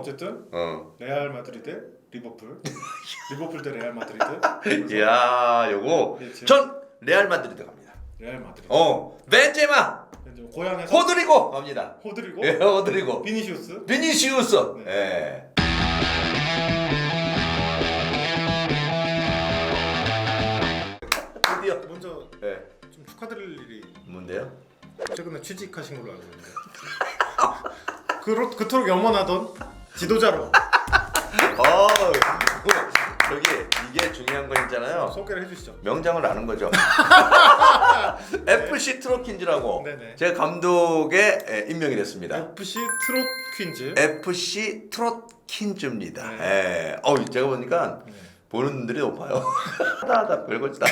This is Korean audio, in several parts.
어쨌든 어. 레알 마드리드, 리버풀, 리버풀 대 레알 마드리드. 이야, 요거 예, 전 레알 마드리드 갑니다. 레알 마드리드. 어, 벤제마, 이제 고향에서 호드리고 갑니다. 호드리고 예, 호드리고. 비니시우스. 비니시우스. 네. 예. 드디어. 먼저 예. 좀 축하드릴 일이 뭔데요? 최근에 취직하신 걸로 알고 있는데. 그로, 그토록 염원하던 지도자로 어, 저기 이게 중요한 거 있잖아요. 소개를 해주시죠. 명장을 아는 거죠. FC 트로킨즈라고 네네. 제가 감독에 예, 임명이 됐습니다. FC 트롯 퀸즈. FC 트로킨즈입니다. 네. 예. 어, 제가 보니까 네. 보는 분들이 높아요. 하다 하다 별거 다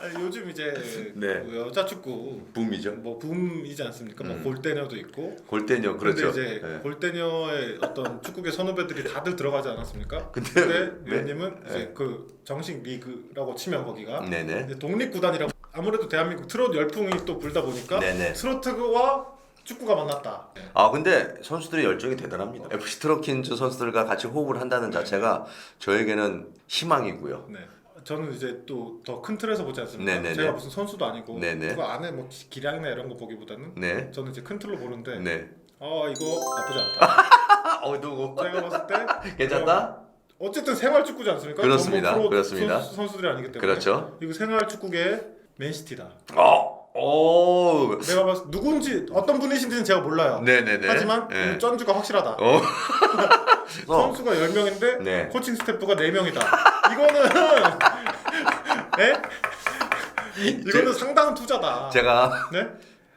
아니, 요즘 이제 네. 그 여자 축구 붐이죠. 뭐 붐이지 않습니까? 음. 뭐 골대녀도 있고. 골대녀 그런데 그렇죠. 이제 예. 골대녀의 어떤 축구계 선후배들이 다들 들어가지 않았습니까? 근데 근데 네. 위원님은 이제 네. 그 정식 리그라고 치면 거기가 네네. 이제 독립 구단이라고 아무래도 대한민국 트롯 열풍이 또 불다 보니까 네네. 트로트와 축구가 만났다. 아 근데 선수들의 열정이 대단합니다. FC 트로킨즈 선수들과 같이 호흡을 한다는 자체가 저에게는 희망이고요. 네. 저는 이제 또 더 큰 틀에서 보지 않습니까? 네네네. 제가 무슨 선수도 아니고 네네. 그 안에 뭐 기- 기량이나 이런 거 보기보다는 네. 저는 이제 큰 틀로 보는데 네. 아 이거 나쁘지 않다. 어 누구? 제가 봤을 때 괜찮다? 어쨌든 생활 축구지 않습니까? 그렇습니다. 프로 그렇습니다. 선수, 선수들이 아니기 때문에 그렇죠. 이거 생활 축구계 맨시티다. 어. 오. 내가 봤을 때 누군지 어떤 분이신지는 제가 몰라요. 네네네. 하지만 네. 음, 쩐주가 확실하다. 어. 선수가 10명인데 네. 코칭 스태프가 4명이다. 이거는 네? 이거는 상당한 투자다. 제가 네?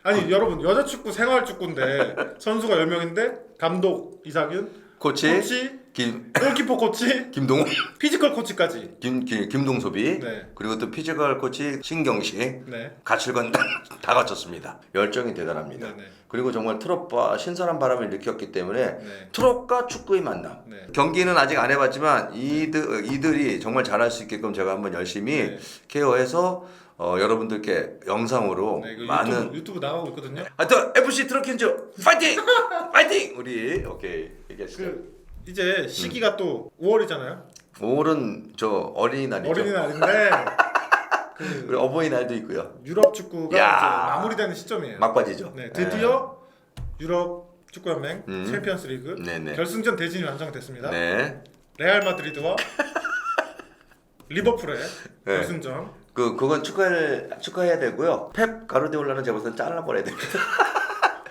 아니 여러분 여자 축구 생활 축구인데 선수가 10명인데 감독 이상윤, 코치, 코치, 김 골키퍼 코치, 김동 피지컬 코치까지. 김, 김 김동섭이 네. 그리고 또 피지컬 코치 신경식 네. 가출건 다 갖췄습니다. 열정이 대단합니다. 네, 네. 그리고 정말 트롯과 신선한 바람을 일으켰기 때문에 네. 트롯과 축구의 만남. 네. 경기는 아직 안 해봤지만 이들 이들이 정말 잘할 수 있게끔 제가 한번 열심히 네. 케어해서 어, 여러분들께 영상으로 네, 이거 많은 유튜브, 유튜브 나가고 있거든요. 하여튼 FC 트롯킨즈 파이팅! 파이팅! 우리 오케이 얘기하시죠. 그 이제 시기가 또 5월이잖아요. 5월은 저 어린이날이죠. 어린이날인데 그 그리고 어버이날도 있고요. 유럽 축구가 야. 이제 마무리되는 시점이에요. 막바지죠. 네, 드디어 유럽 축구 연맹 음. 챔피언스리그 네네. 결승전 대진이 완성됐습니다. 네. 레알 마드리드와 리버풀의 네. 결승전. 그 그건 축하해 축하해야 되고요. 펩 가르디올라는 제가 볼때 잘라버려야 됩니다.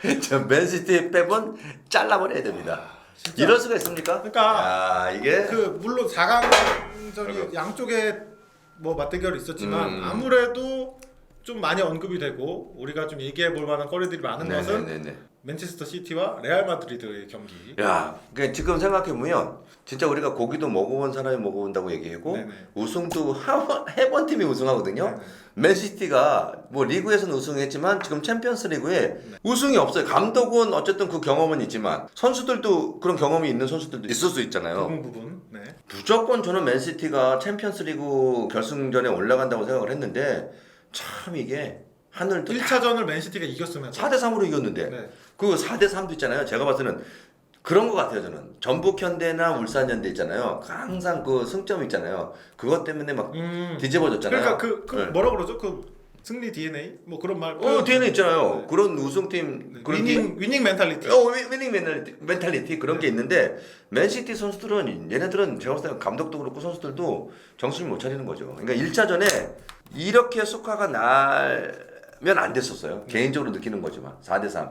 저 맨시티 펩은 잘라버려야 됩니다. 진짜. 이럴 수가 있습니까? 그러니까 아 이게 그 물론 4강전이 아이고. 양쪽에 뭐 맞대결이 있었지만 음. 아무래도 좀 많이 언급이 되고 우리가 좀 얘기해 볼 만한 거리들이 많은 것은 네네네. 맨체스터 시티와 레알 마드리드의 경기. 야, 그 지금 생각해 보면 진짜 우리가 고기도 먹어본 사람이 먹어본다고 얘기하고 네네. 우승도 하- 해본 팀이 우승하거든요. 네네. 맨시티가 뭐 리그에서는 우승했지만 지금 챔피언스 리그에 네. 우승이 없어요. 감독은 어쨌든 그 경험은 있지만 선수들도 그런 경험이 있는 선수들도 있을 수 있잖아요. 부분 부분. 네. 무조건 저는 맨시티가 챔피언스 리그 결승전에 올라간다고 생각을 했는데 참 이게 하늘도 1차전을 맨시티가 이겼으면 4대 3으로 이겼는데 네. 그 4대 3도 있잖아요. 제가 봤을 때는 그런 것 같아요. 저는 전북 현대나 울산 현대 있잖아요. 항상 그 승점 있잖아요. 그것 때문에 막 음. 뒤집어졌잖아요. 그러니까 그, 그 네. 뭐라 그러죠? 그 승리 DNA 뭐 그런 말. 어 뒤에는 있잖아요. 네. 그런 우승팀 네. 그런 위닝 위닝 멘탈리티. 어 위- 위닝 멘탈리티, 멘탈리티 그런 네. 게 있는데 맨시티 선수들은 얘네들은 제가 봤을 때 감독도 그렇고 선수들도 정신을 못 차리는 거죠. 그러니까 1차전에 이렇게 속화가 날면 안 됐었어요. 개인적으로 느끼는 거지만 4대 3.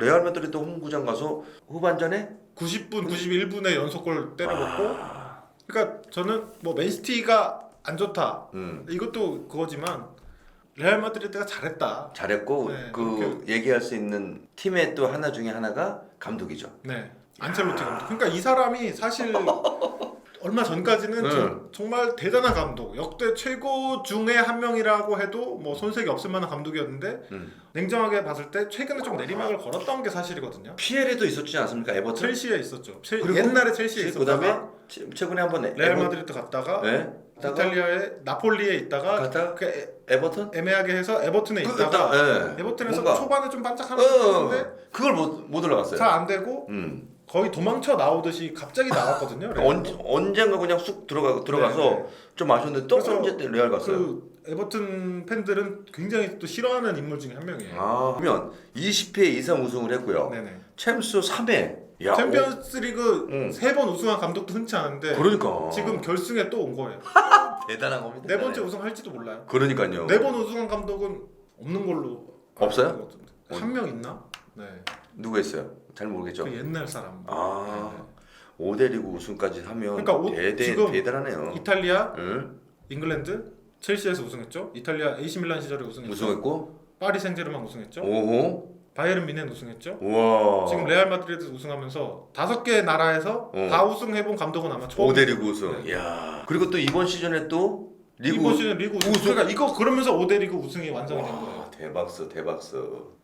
레알 마드리드 홈구장 가서 후반전에 90분 91분에 연속골 때려먹고. 아. 그러니까 저는 뭐 맨시티가 안 좋다. 음, 이것도 그거지만 레알 마드리드가 잘했다. 잘했고 네, 그 얘기할 수 있는 팀의 또 하나 중에 하나가 감독이죠. 네. 안첼로티 감독. 그러니까 이 사람이 사실 얼마 전까지는 네. 정- 정말 대단한 감독, 역대 최고 중에 한 명이라고 해도 뭐 손색이 없을 만한 감독이었는데 음. 냉정하게 봤을 때 최근에 좀 내리막을 걸었던 게 사실이거든요. 피에레도 있었지 않습니까? 에버튼. 첼시에 있었죠. 체- 그리고 옛날에 첼시에 그다음에 있었다가 최- 최근에 한번 레알 마드리드 갔다가 네. 이탈리아의 나폴리에 있다가 갔다가 그 애- 에버턴? 애매하게 해서 에버튼에 그, 있다가 예. 에버튼에서 뭔가- 초반에 좀 반짝하는 어, 것 같은데 그걸 못, 못 올라갔어요. 잘 안 되고 음. 거의 도망쳐 나오듯이 갑자기 나왔거든요. 레알. 언, 언젠가 그냥 쑥 들어가 들어가서 네, 네. 좀 아쉬웠는데 또 그래서 언제 때 레알 갔어요. 그 에버튼 팬들은 굉장히 또 싫어하는 인물 중에 한 명이에요. 아 그러면 20회 이상 우승을 했고요. 네네. 챔스 3회. 야, 챔피언스리그 응. 세 번 우승한 감독도 흔치 않은데 오, 그러니까 지금 결승에 또 온 거예요. 대단한 겁니다. 네 번째 우승할지도 몰라요. 그러니까요. 네 번 우승한 감독은 없는 걸로 없어요? 같은데. 한명 있나? 네. 누구 했어요? 잘 모르겠죠. 그 옛날 사람. 아 네. 5대 리그 우승까지 하면 그러니까 오- 대대 지금 대단하네요. 이탈리아, 응? 잉글랜드, 첼시에서 우승했죠. 이탈리아 AC 밀란 시절에 우승했죠. 우승했고 파리 생제르맹 우승했죠. 오호 바이에른 미넨 우승했죠. 우와 지금 레알 마드리드 우승하면서 다섯 개 나라에서 어. 다 우승해본 감독은 아마 처음. 5대 리그 우승. 네. 야 그리고 또 이번 시즌에 또 리그 이번 시즌 리그 우승. 우승. 그러니까 이거 그러면서 5대 리그 우승이 완성이 된 거예요. 와, 대박스 대박스.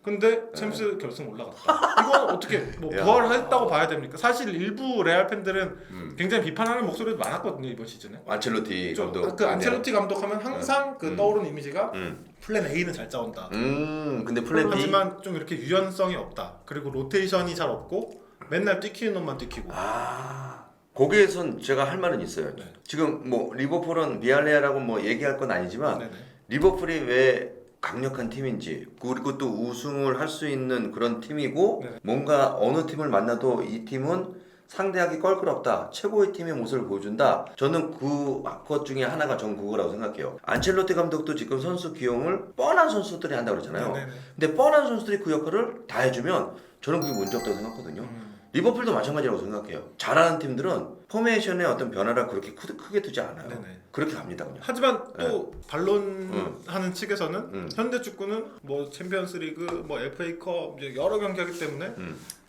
근데 챔스 결승 올라갔다. 이건 어떻게 뭐 야. 부활했다고 봐야 됩니까? 사실 일부 레알 팬들은 음. 굉장히 비판하는 목소리도 많았거든요 이번 시즌에. 안첼로티 좀 감독. 그 안첼로티 감독하면 항상 그 음. 떠오르는 이미지가 음. 플랜 A는 잘 짜온다. 음 근데 플랜 B. 하지만 좀 이렇게 유연성이 없다. 그리고 로테이션이 잘 없고 맨날 뛰키는 놈만 뛰키고. 아 거기에선 제가 할 말은 있어요. 네. 지금 뭐 리버풀은 비알레아라고 뭐 얘기할 건 아니지만 네네. 리버풀이 왜 강력한 팀인지 그리고 또 우승을 할 수 있는 그런 팀이고 네. 뭔가 어느 팀을 만나도 이 팀은 상대하기 껄끄럽다 최고의 팀의 모습을 보여준다 저는 그 것 중에 하나가 전 그거라고 생각해요 안첼로티 감독도 지금 선수 기용을 뻔한 선수들이 한다고 그러잖아요 네네네. 근데 뻔한 선수들이 그 역할을 다 해주면 저는 그게 문제 없다고 생각하거든요 음. 리버풀도 마찬가지라고 생각해요 잘하는 팀들은 포메이션의 어떤 변화를 그렇게 크, 크게 두지 않아요 네네. 그렇게 갑니다 그냥 하지만 또 네. 반론 음. 하는 측에서는 음. 현대 축구는 뭐 챔피언스리그, 뭐 FA컵 이제 여러 경기하기 때문에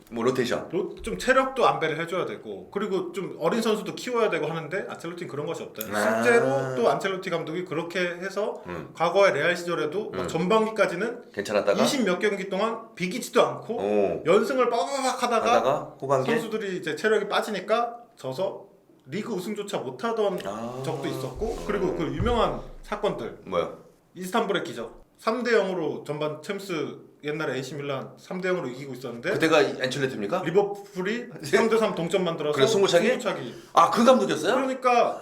뭐 로테이션 로- 좀 체력도 안배를 해줘야 되고 그리고 좀 어린 선수도 키워야 되고 하는데 안첼로티는 그런 것이 없다. 아. 실제로 또 안첼로티 감독이 그렇게 해서 음. 과거의 레알 시절에도 막 음. 전반기까지는 괜찮았다가 20몇 경기 동안 비기지도 않고 오 연승을 빠바박 하다가 하다가 후반기에 선수들이 이제 체력이 빠지니까 져서 리그 우승조차 못하던 아. 적도 있었고 그리고 그 유명한 사건들 뭐야 이스탄불의 기적 3대 0으로 전반 챔스 옛날에 AC 밀란 3대 0으로 이기고 있었는데 그때가 안첼로티입니까? 리버풀이 3대 3 동점 만들어서 그래, 승부차기? 승부차기. 아 그 감독이었어요? 그러니까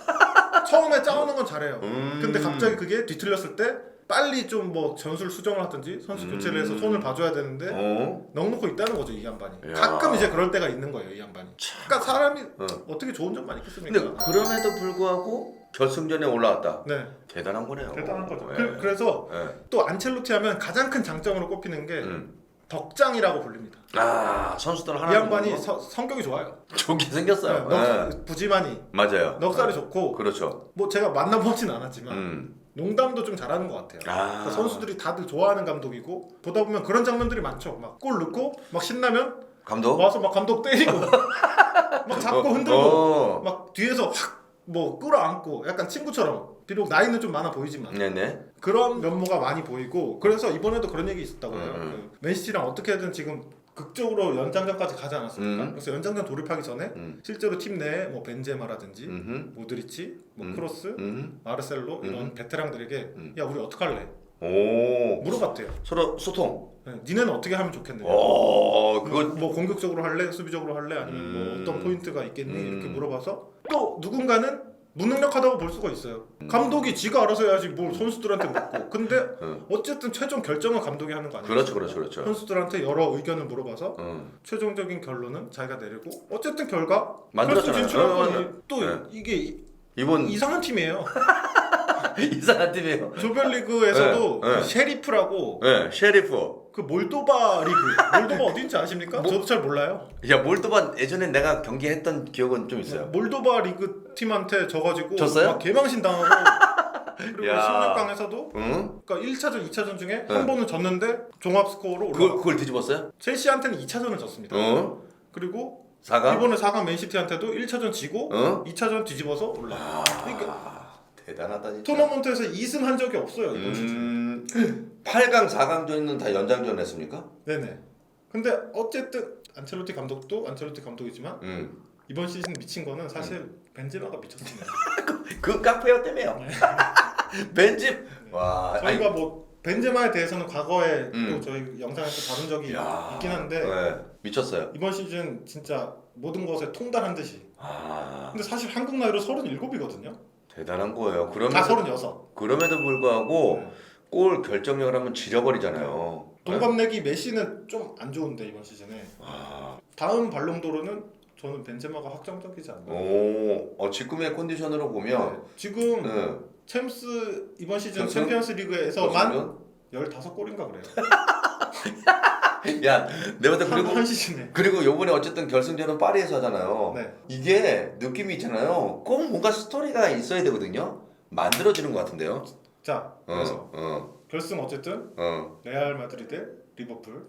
처음에 짜오는 건 잘해요. 음. 근데 갑자기 그게 뒤틀렸을 때 빨리 좀 뭐 전술 수정을 하든지 선수 교체를 해서 음. 손을 봐줘야 되는데 어? 넉넉히 있다는 거죠 이 양반이. 야. 가끔 이제 그럴 때가 있는 거예요 이 양반이. 그러니까 사람이 어. 어떻게 좋은 점만 있겠습니까? 근데 그럼에도 불구하고 결승전에 올라왔다 네 대단한 거네요 대단한 거죠. 예. 그, 래서 예. 또 안첼로티 하면 가장 큰 장점으로 꼽히는 게 음. 덕장이라고 불립니다. 아 선수들 하나 이 양반이 서- 성격이 좋아요. 좋게 네, 생겼어요 넉, 예. 부지만이 맞아요 넉살이 어. 좋고 그렇죠 뭐 제가 만나보진 않았지만 음. 농담도 좀 잘하는 것 같아요. 아. 그러니까 선수들이 다들 좋아하는 감독이고 보다 보면 그런 장면들이 많죠. 막 골 넣고 막 신나면 감독 와서 막 감독 때리고 막 잡고 흔들고 어. 막 뒤에서 확 뭐 끌어안고 약간 친구처럼 비록 나이는 좀 많아 보이지만 네네 그런 면모가 많이 보이고 그래서 이번에도 그런 얘기 있었다고 해요. 음, 그 맨시티랑 어떻게든 지금 극적으로 연장전까지 가지 않았습니까? 음. 그래서 연장전 돌입하기 전에 음. 실제로 팀 내에 뭐 벤제마라든지 음흠. 모드리치, 뭐 음. 크로스, 음. 마르셀로 이런 음. 베테랑들에게 음. 야 우리 어떡할래? 오 물어봤대요. 서로 소통 네, 니네는 어떻게 하면 좋겠느냐? 오 그거 뭐 공격적으로 할래? 수비적으로 할래? 아니면 음. 뭐 어떤 포인트가 있겠니? 음. 이렇게 물어봐서 또 누군가는 무능력하다고 볼 수가 있어요. 음. 감독이 지가 알아서 해야지 뭘 선수들한테 묻고. 근데 응. 어쨌든 최종 결정은 감독이 하는 거 아니에요? 그렇죠 그렇죠 그렇죠 선수들한테 여러 의견을 물어봐서 응. 최종적인 결론은 자기가 내리고 어쨌든 결과 결승 만들었잖아요 진출한 어, 거니 또 네. 이게 이- 이번 이상한 팀이에요. 이상한 팀이에요 조별리그에서도 네, 네. 그 셰리프라고 네 셰리프 그 몰도바 리그 몰도바 어딘지 아십니까? 뭐- 저도 잘 몰라요. 야 몰도바 예전에 내가 경기했던 기억은 좀 있어요. 몰도바 리그 팀한테 져가지고 졌어요? 막 개망신 당하고 그리고 야. 16강에서도 응? 그러니까 1차전, 2차전 중에 네. 한 번은 졌는데 종합 스코어로 그걸. 그걸 뒤집었어요? 첼시한테는 2차전을 졌습니다. 어? 그리고 4강? 이번에 4강 맨시티한테도 1차전 지고 어? 2차전 뒤집어서 올라. 아, 그러니까 대단하다 진짜. 토너먼트에서 2승 한 적이 없어요 이번 시즌. 음, 8강, 4강전은 다 연장전 했습니까? 네네. 근데 어쨌든 안첼로티 감독도 안첼로티 감독이지만 음. 이번 시즌 미친 거는 사실 벤제마가 미쳤습니다. 그 카페어 때문에요. 벤지. 와. 저희가 뭐 벤제마에 대해서는 과거에 음. 또 저희 영상에서 다룬 적이 야. 있긴 한데 네, 미쳤어요. 이번 시즌 진짜 모든 것에 통달한 듯이. 아 근데 사실 한국 나이로 37이거든요. 대단한 거예요. 아, 그러면 36. 그럼에도 불구하고 네. 골 결정력을 한번 지려버리잖아요. 동갑내기 메시는 좀 안 좋은데 이번 시즌에. 아, 다음 발롱도르는 저는 벤제마가 확정적이지 않나. 오, 어, 지금의 컨디션으로 보면 네. 지금 네. 챔스 이번 시즌 결승? 챔피언스 리그에서만 15골인가 그래요. 야, 내가 볼때 한, 그리고 한 시즌에. 그리고 요번에 어쨌든 결승전은 파리에서 하잖아요. 네. 이게 느낌이 있잖아요. 꼭 뭔가 스토리가 있어야 되거든요. 만들어지는 것 같은데요. 자, 그래서 어, 어, 결승 어쨌든 어. 레알 마드리드, 리버풀,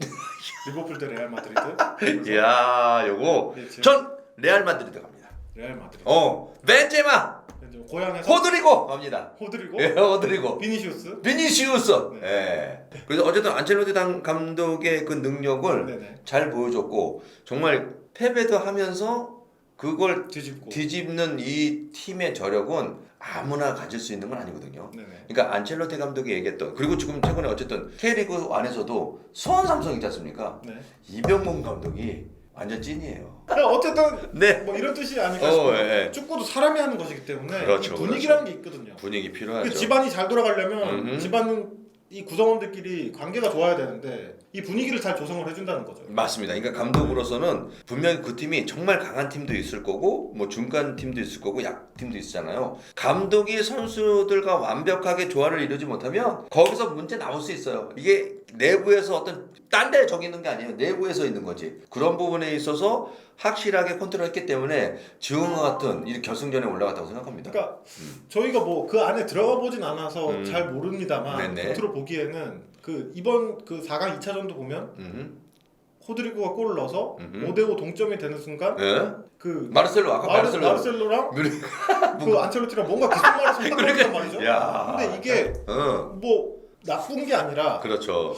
리버풀 대 레알 마드리드. 이야, 요거 예, 지금 전 레알 마드리드 갑니다. 레알 마드리드. 어, 벤제마, 이제 고향에서 호드리고 갑니다. 호드리고 예, 호드리고. 비니시우스. 비니시우스. 예. 그래서 어쨌든 안첼로티 당 감독의 그 능력을 네네. 잘 보여줬고 정말 패배도 하면서 그걸 뒤집고. 뒤집는 이 팀의 저력은 아무나 가질 수 있는 건 아니거든요. 네네. 그러니까 안첼로티 감독이 얘기했던 그리고 지금 최근에 어쨌든 K리그 안에서도 수원 삼성 있지 않습니까? 네. 이병문 감독이 완전 찐이에요. 어쨌든 네. 뭐 이런 뜻이 아닐까 어, 싶어요. 예, 예. 축구도 사람이 하는 것이기 때문에 그렇죠, 이 분위기라는 게 있거든요. 분위기 그 필요하죠. 집안이 잘 돌아가려면 음흠. 집안 이 구성원들끼리 관계가 좋아야 되는데 이 분위기를 잘 조성을 해준다는 거죠. 맞습니다. 그러니까 감독으로서는 분명히 그 팀이 정말 강한 팀도 있을 거고 뭐 중간 팀도 있을 거고 약 팀도 있잖아요. 감독이 선수들과 완벽하게 조화를 이루지 못하면 거기서 문제 나올 수 있어요. 이게 내부에서 어떤 딴 데 적이 있는 게 아니에요. 내부에서 있는 거지. 그런 부분에 있어서 확실하게 컨트롤했기 때문에 지금과 같은 이 결승전에 올라갔다고 생각합니다. 그러니까 저희가 뭐 그 안에 들어가 보진 않아서 음. 잘 모릅니다만 네네. 겉으로 보기에는 그 이번 그 4강 2차전도 보면 음. 호드리고가 골을 넣어서 음흠. 5대5 동점이 되는 순간 예? 그 마르셀로 아까 마르, 마르셀로 마르셀로랑 뮤리- 그 안첼로티랑 뭔가 기속말을 선택했단 말이죠. 야. 근데 이게 어. 뭐 나쁜 게 아니라 그렇죠.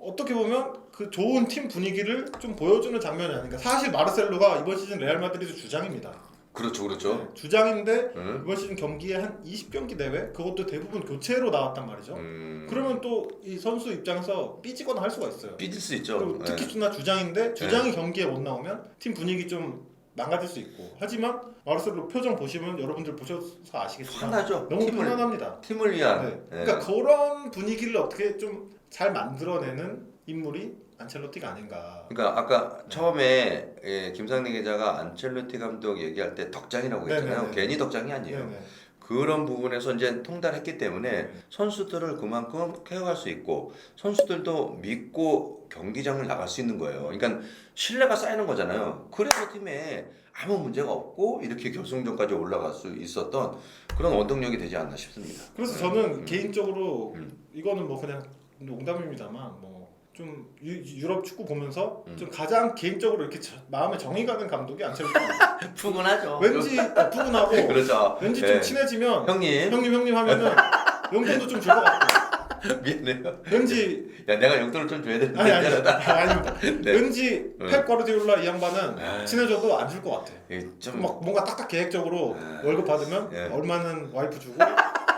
어떻게 보면 그 좋은 팀 분위기를 좀 보여주는 장면이 아닌가. 사실 마르셀로가 이번 시즌 레알 마드리드 주장입니다. 그렇죠. 그렇죠. 네, 주장인데 음. 이번 시즌 경기에 한 20경기 대회 그것도 대부분 교체로 나왔단 말이죠. 음. 그러면 또 이 선수 입장에서 삐지거나 할 수가 있어요. 삐질 수 있죠. 그리고 예. 특히 나 주장인데 주장이 경기에 못 나오면 팀 분위기 좀 망가질 수 있고. 하지만 마르셀로 표정 보시면 여러분들 보셔서 아시겠지만 편하죠. 너무 팀을 편안합니다. 팀을 위한. 네. 예. 그러니까 그런 분위기를 어떻게 좀 잘 만들어내는 인물이 안첼로티가 아닌가. 그러니까 아까 처음에 예, 김상리 기자가 안첼로티 감독 얘기할 때 덕장이라고 했잖아요. 네네네. 괜히 덕장이 아니에요. 네네. 그런 부분에서 이제 통달했기 때문에 네. 선수들을 그만큼 케어할 수 있고 선수들도 믿고 경기장을 나갈 수 있는 거예요. 그러니까 신뢰가 쌓이는 거잖아요. 그래서 팀에 아무 문제가 없고 이렇게 결승전까지 올라갈 수 있었던 그런 원동력이 되지 않나 싶습니다. 그래서 네. 저는 음. 개인적으로 음. 이거는 뭐 그냥 농담입니다만 뭐 좀 유 럽 축구 보면서 음. 좀 가장 개인적으로 이렇게 저- 마음에 정이 가는 감독이 안첼로티입니다. 푸근하죠. 왠지 아, 푸근하고 그렇죠. 왠지 네. 좀 친해지면 형님 형님 형님 하면은 용돈도 좀 줄 것 같고 미안해요. 왠지 야 내가 용돈을 좀 줘야 되는데 아니 아니. 아닙니다. 네. 왠지 네. 펩 과르디올라 이 양반은 네. 친해져도 안 줄 것 같아. 이게 좀막 뭔가 딱딱 계획적으로 네. 월급 받으면 네. 얼마는 와이프 주고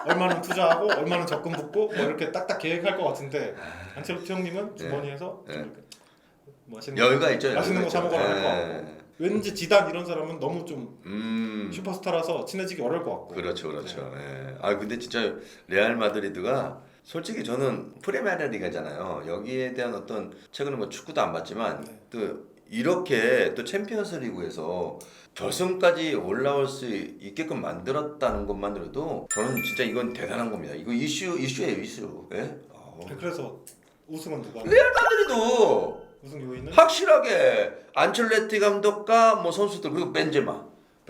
얼마는 투자하고 얼마는 적금 붓고 뭐 이렇게 딱딱 계획할 것 같은데 안첼로티 형님은 주머니에서 네. 좀 이렇게 맛있는 여유가 있죠. 맛있는 여유가 거사 있죠. 먹어야 할것 예. 같고. 왠지 지단 이런 사람은 너무 좀 음. 슈퍼스타라서 친해지기 어려울 것 같고 그렇죠, 그렇죠. 네. 예. 아 근데 진짜 레알 마드리드가 솔직히 저는 프리메라 리가잖아요. 여기에 대한 어떤 최근에 뭐 축구도 안 봤지만 네. 또 이렇게 또 챔피언스 리그에서 결승까지 올라올 수 있게끔 만들었다는 것만으로도 저는 진짜 이건 대단한 겁니다. 이거 이슈 이슈예요, 이슈. 예? 어. 그래서 우승은 누가 레알 마드리드 우승 요인은 확실하게 안첼레티 감독과 뭐 선수들 그리고 벤제마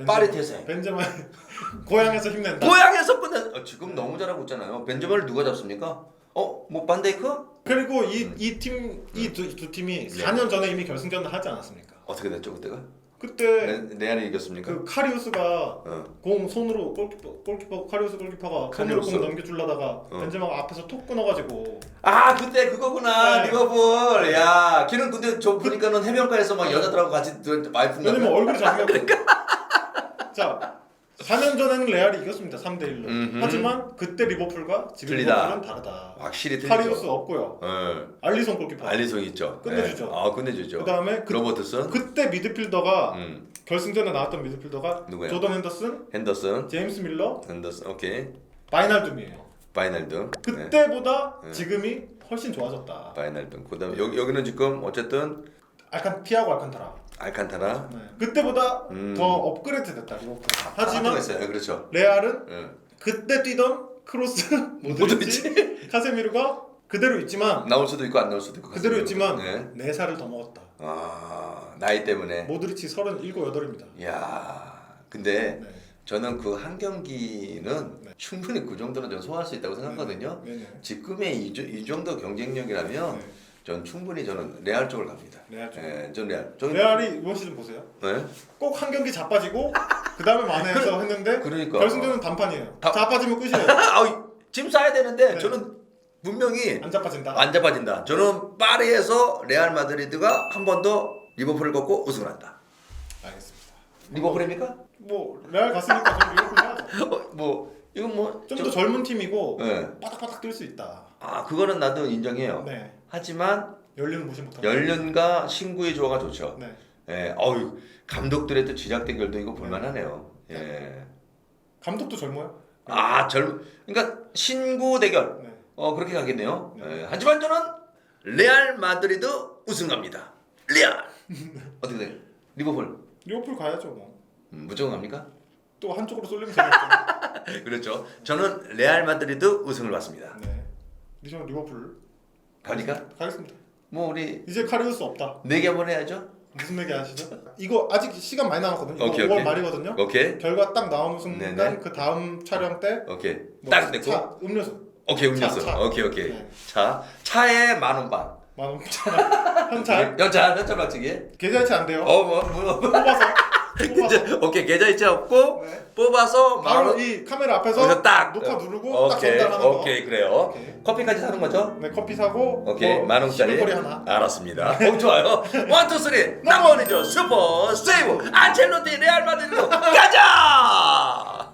파리 태세. 벤제마 고향에서 힘낸다 고향에서 끝낸 어, 지금 너무 잘하고 있잖아요. 벤제마를 누가 잡습니까? 어, 뭐 반데이크? 그리고 음. 이이 팀이두두 팀이 네. 4년 전에 이미 결승전을 하지 않았습니까? 어떻게 됐죠 그때가? 그때 레, 레알이 이겼습니까? 그 카리우스가 어. 공 손으로 골키퍼 골키퍼 카리우스 골키퍼가 손으로 카리우스? 공 넘겨주려다가 어. 벤제마가 앞에서 톡 끊어가지고 아 그때 그거구나 네. 리버풀. 야, 걔는 근데 저 보니까는 해변가에서 막 여자들하고 같이 와이프인가? 왜냐면 얼굴이 잘생겼고 자 4년 전에는 레알이 이겼습니다. 3대 1로. 음흠. 하지만 그때 리버풀과 지금 틀리다. 리버풀은 다르다. 확실히 카리우스 틀리죠. 없고요. 어, 알리송 골키퍼. 알리송 있죠. 끝내주죠. 네. 아 끝내주죠. 그다음에 그, 로버트슨, 그때 미드필더가 음, 결승전에 나왔던 미드필더가 누구야? 조던 핸더슨, 핸더슨, 제임스 밀러, 핸더슨, 오케이. 바이날둠이에요. 바이날든. 네. 그때보다 네. 지금이 훨씬 좋아졌다. 바이날든. 그다음 여기 여기는 지금 어쨌든 알칸 티아고 알칸타라. 알칸타라. 네. 그때보다 음. 더 업그레이드 됐다 리버풀. 아, 하지만 했어요. 그렇죠. 레알은 예. 그때 뛰던 크로스, 모드리치, 카세미르가 그대로 있지만 나올 수도 있고 안 나올 수도 있고. 그대로 있지만 네. 네 살을 더 먹었다. 아 나이 때문에. 모드리치 37, 8입니다. 야 근데 네. 저는 그 한 경기는 네. 충분히 그 정도는 좀 소화할 수 있다고 생각하거든요. 네네. 지금의 이, 저- 이 정도 경쟁력이라면 네. 전 충분히 저는 레알 쪽을 갑니다. 레알 쪽. 예, 전 레알. 저는 레알이 이번 시즌 보세요. 네? 꼭한 경기 자빠지고 그 다음에 만회해서 했는데 그러니까. 결승전은 단판이에요. 다- 자빠지면 끝이에요. 아, 짐 싸야 되는데 네. 저는 분명히 안 자빠진다. 안 잡아진다. 저는 파리에서 레알 마드리드가 한 번 더 리버풀을 꺾고 우승을 한다. 알겠습니다. 리버풀입니까? 뭐 레알 갔으니까 좀 리버풀 해야죠. 어, 뭐 이건 뭐좀더 젊은 팀이고 네. 바닥바닥 뛸 수 있다. 아 그거는 나도 인정해요. 네. 하지만 연륜은 무시 못하고. 연륜과 신구의 조화가 좋죠. 네. 예, 어유 감독들의 또 지략 대결도 이거 볼만하네요. 예. 감독도 젊어요. 아 젊, 그러니까 신구 대결. 네. 어 그렇게 가겠네요. 네. 예, 하지만 저는 레알 마드리드 우승합니다. 레알. 어떻게 돼? 리버풀 리버풀 가야죠 뭐. 음, 무조건 갑니까? 또 한쪽으로 쏠리면 재밌죠. 그렇죠. 저는 레알 마드리드 우승을 받습니다. 네. 리버풀 가니까 가겠습니다. 뭐 우리 이제 카리우스 없다. 한번 해야죠. 무슨 얘기 하시죠? 이거 아직 시간 많이 남았거든요. 오케이, 5월 오케이. 말이거든요. 오케이, 결과 딱 나오는 순간 네네. 그 다음 촬영 때 오케이. 뭐 딱 됐고. 차, 음료수 오케이 음료수. 차, 차. 오케이 오케이. 네. 차 차에 만 원 반. 만원 한차 연차 연차 맞추기. 계좌이체 안 돼요. 어뭐 뭐. 뽑아서 뽑아서 이제 오케이 계좌 이체 없고 네. 뽑아서 만 바로 원. 이 카메라 앞에서 거기서 딱 녹화 누르고 딱 오케이 전달하는 거. 오케이 그래요. 오케이. 커피까지 사는 거죠? 네 커피 사고 오케이 뭐 만 원짜리. 시베거리 하나. 알았습니다. 어 좋아요. 원투 쓰리 넘버원이죠. 슈퍼 세이브 안첼로티 레알 마드리드 가자.